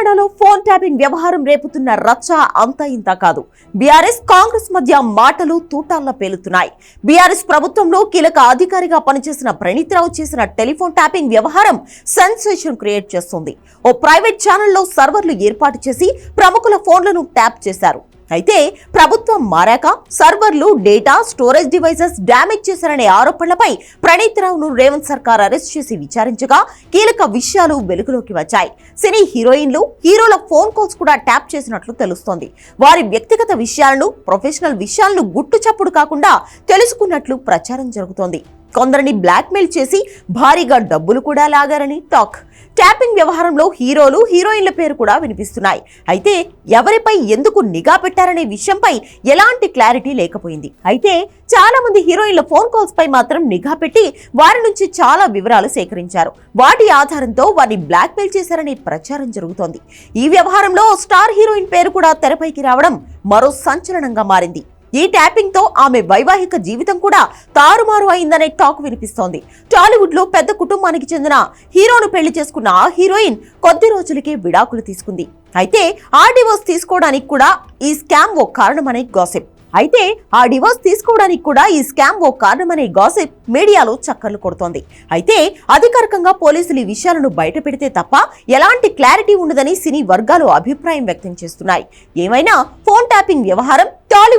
తెలంగాణలో phone tapping వ్యవహారం రేపుతున్న రచ్చ అంత ఇంత కాదు. బీఆర్ఎస్ కాంగ్రెస్ మధ్య మాటలు తూటాల్లో పేలుతున్నాయి. బీఆర్ఎస్ ప్రభుత్వంలో కీలక అధికారిగా పనిచేసిన ప్రణీత్ రావు చేసిన టెలిఫోన్ ట్యాపింగ్ వ్యవహారం సెన్సేషన్ క్రియేట్ చేస్తుంది. ఓ ప్రైవేట్ ఛానల్లో సర్వర్లు ఏర్పాటు చేసి ప్రముఖుల ఫోన్లను ట్యాప్ చేశారు. అయితే ప్రభుత్వం మారాక సర్వర్లు డేటా స్టోరేజ్ డివైసెస్ డ్యామేజ్ చేశారనే ఆరోపణలపై ప్రణీత్ రావును రేవంత్ సర్కార్ అరెస్ట్ చేసి విచారించగా కీలక విషయాలు వెలుగులోకి వచ్చాయి. సినీ హీరోయిన్లు హీరోల ఫోన్ కాల్స్ కూడా ట్యాప్ చేసినట్లు తెలుస్తోంది. వారి వ్యక్తిగత విషయాలను ప్రొఫెషనల్ విషయాలను గుట్టు చప్పుడు కాకుండా తెలుసుకున్నట్లు ప్రచారం జరుగుతోంది. కొందరిని బ్లాక్మెయిల్ చేసి భారీగా డబ్బులు కూడా లాగారని టాక్. ట్యాపింగ్ వ్యవహారంలో హీరోలు హీరోయిన్ల పేరు కూడా వినిపిస్తున్నాయి. అయితే ఎవరిపై ఎందుకు నిఘా పెట్టారనే విషయంపై ఎలాంటి క్లారిటీ లేకపోయింది. అయితే చాలా మంది హీరోయిన్ల ఫోన్ కాల్స్ పై మాత్రం నిఘా పెట్టి వారి నుంచి చాలా వివరాలు సేకరించారు. వాటి ఆధారంతో వారిని బ్లాక్మెయిల్ చేశారనే ప్రచారం జరుగుతోంది. ఈ వ్యవహారంలో స్టార్ హీరోయిన్ పేరు కూడా తెరపైకి రావడం మరో సంచలనంగా మారింది. ఈ ట్యాపింగ్తో ఆమె వైవాహిక జీవితం కూడా తారుమారు అయిందనే టాక్ వినిపిస్తోంది. టాలీవుడ్లో పెద్ద కుటుంబానికి చెందిన హీరోను పెళ్ళి చేసుకున్న ఆ హీరోయిన్ కొద్ది రోజులకే విడాకులు తీసుకుంది. అయితే ఆ డివోర్స్ తీసుకోవడానికి కూడా ఈ స్కామ్ ఓ కారణమనే గాసిప్ అయితే ఆ డివోర్స్ తీసుకోవడానికి కూడా ఈ స్కామ్ ఓ కారణమనే గాసిప్ మీడియాలో చక్కర్లు కొడుతోంది. అయితే అధికారికంగా పోలీసులు ఈ విషయాలను బయట పెడితే తప్ప ఎలాంటి క్లారిటీ ఉండదని సినీ వర్గాలు అభిప్రాయం వ్యక్తం చేస్తున్నాయి. ఏమైనా ఫోన్ ట్యాపింగ్ వ్యవహారం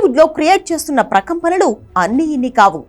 టాలీవుడ్లో క్రియేట్ చేస్తున్న ప్రకంపనలు అన్ని ఇన్ని కావు.